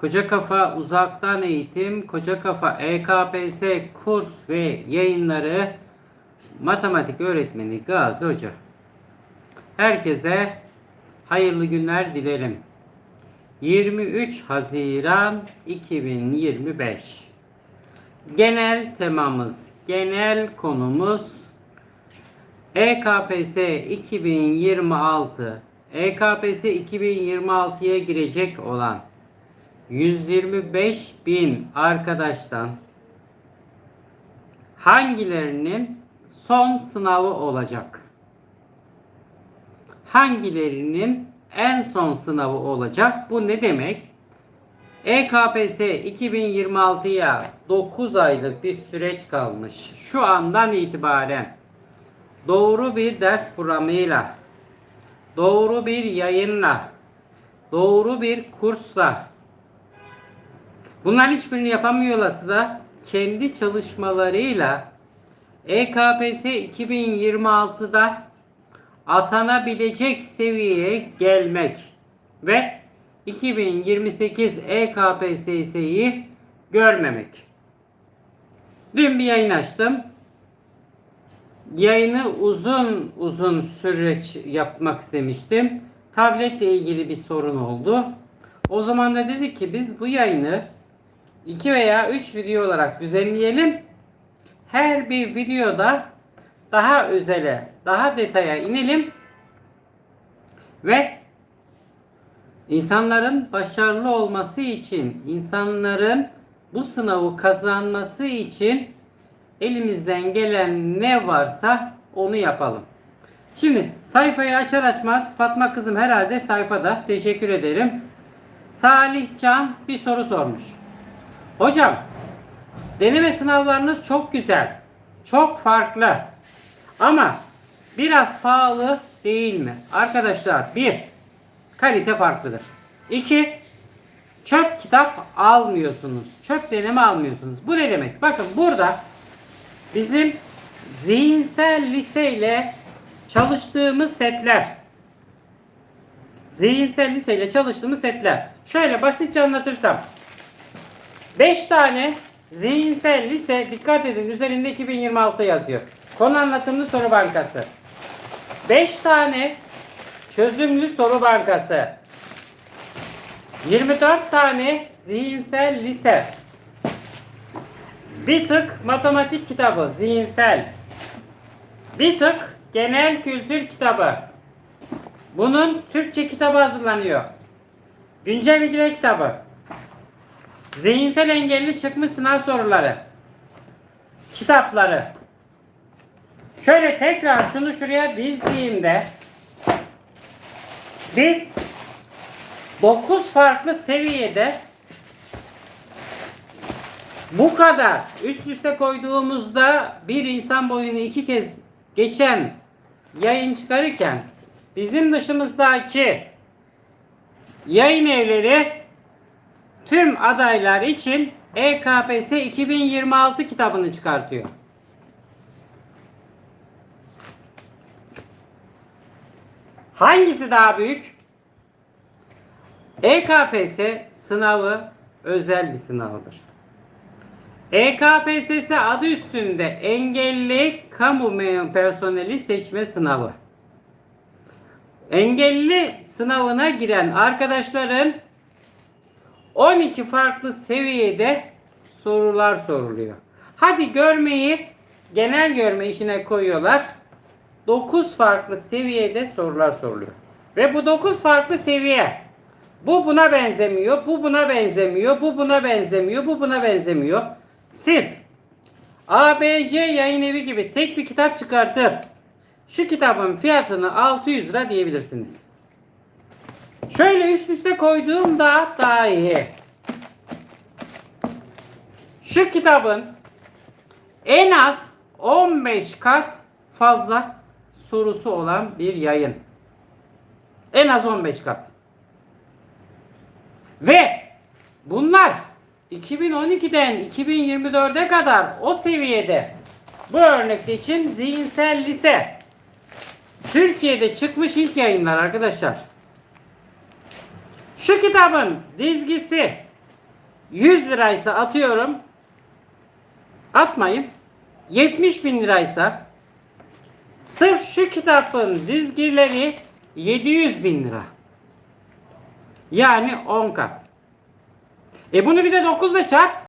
Koca Kafa Uzaktan Eğitim, Koca Kafa EKPS kurs ve yayınları matematik öğretmeni Gazi Hoca. Herkese hayırlı günler dilerim. 23 Haziran 2025 Genel temamız, genel konumuz EKPS 2026 EKPS 2026'ya girecek olan 125 bin arkadaştan hangilerinin son sınavı olacak? Hangilerinin en son sınavı olacak? Bu ne demek? EKPS 2026'ya 9 aylık bir süreç kalmış. Şu andan itibaren doğru bir ders programıyla, doğru bir yayınla, doğru bir kursla, bunların hiçbirini yapamıyorlarsa da kendi çalışmalarıyla EKPS 2026'da atanabilecek seviyeye gelmek ve 2028 EKPSS'yi görmemek. Dün bir yayın açtım. Yayını uzun uzun süreç yapmak istemiştim. Tabletle ilgili bir sorun oldu. O zaman da dedik ki biz bu yayını 2 veya 3 video olarak düzenleyelim. Her bir videoda daha özele, daha detaya inelim ve insanların başarılı olması için, insanların bu sınavı kazanması için elimizden gelen ne varsa onu yapalım. Şimdi sayfayı açar açmaz Fatma kızım herhalde sayfada. Teşekkür ederim. Salih Can bir soru sormuş. Hocam deneme sınavlarınız çok güzel. Çok farklı. Ama biraz pahalı değil mi? Arkadaşlar bir kalite farklıdır. İki çöp kitap almıyorsunuz. Çöp deneme almıyorsunuz. Bu ne demek? Bakın burada bizim zihinsel liseyle çalıştığımız setler. Zihinsel liseyle çalıştığımız setler. Şöyle basitçe anlatırsam. 5 tane zihinsel lise dikkat edin üzerinde 2026 yazıyor. Konu anlatımlı soru bankası. 5 tane çözümlü soru bankası. 24 tane zihinsel lise. Bir tık matematik kitabı zihinsel. Bir tık genel kültür kitabı. Bunun Türkçe kitabı hazırlanıyor. Güncel bilgiler kitabı. Zihinsel engelli çıkmış sınav soruları. Kitapları. Şöyle tekrar şunu şuraya dizdiğimde biz 9 farklı seviyede bu kadar üst üste koyduğumuzda bir insan boyunu iki kez geçen yayın çıkarırken bizim dışımızdaki yayın evleri tüm adaylar için EKPS 2026 kitabını çıkartıyor. Hangisi daha büyük? EKPS sınavı özel bir sınavdır. EKPSS adı üstünde engelli kamu personeli seçme sınavı. Engelli sınavına giren arkadaşların 12 farklı seviyede sorular soruluyor. Hadi görmeyi genel görme işine koyuyorlar. 9 farklı seviyede sorular soruluyor. Ve bu 9 farklı seviye bu buna benzemiyor, bu buna benzemiyor, bu buna benzemiyor, bu buna benzemiyor. Siz ABC yayın evi gibi tek bir kitap çıkartıp şu kitabın fiyatını 600 lira diyebilirsiniz. Şöyle üst üste koyduğumda daha iyi. Şu kitabın en az 15 kat fazla sorusu olan bir yayın. En az 15 kat. Ve bunlar 2012'den 2024'e kadar o seviyede bu örnekte için zihinsel lise Türkiye'de çıkmış ilk yayınlar arkadaşlar. Şu kitabın dizgisi 100 liraysa atıyorum. Atmayın. 70 bin liraysa sırf şu kitabın dizgileri 700 bin lira. Yani 10 kat. E bunu bir de 9 ile çarp.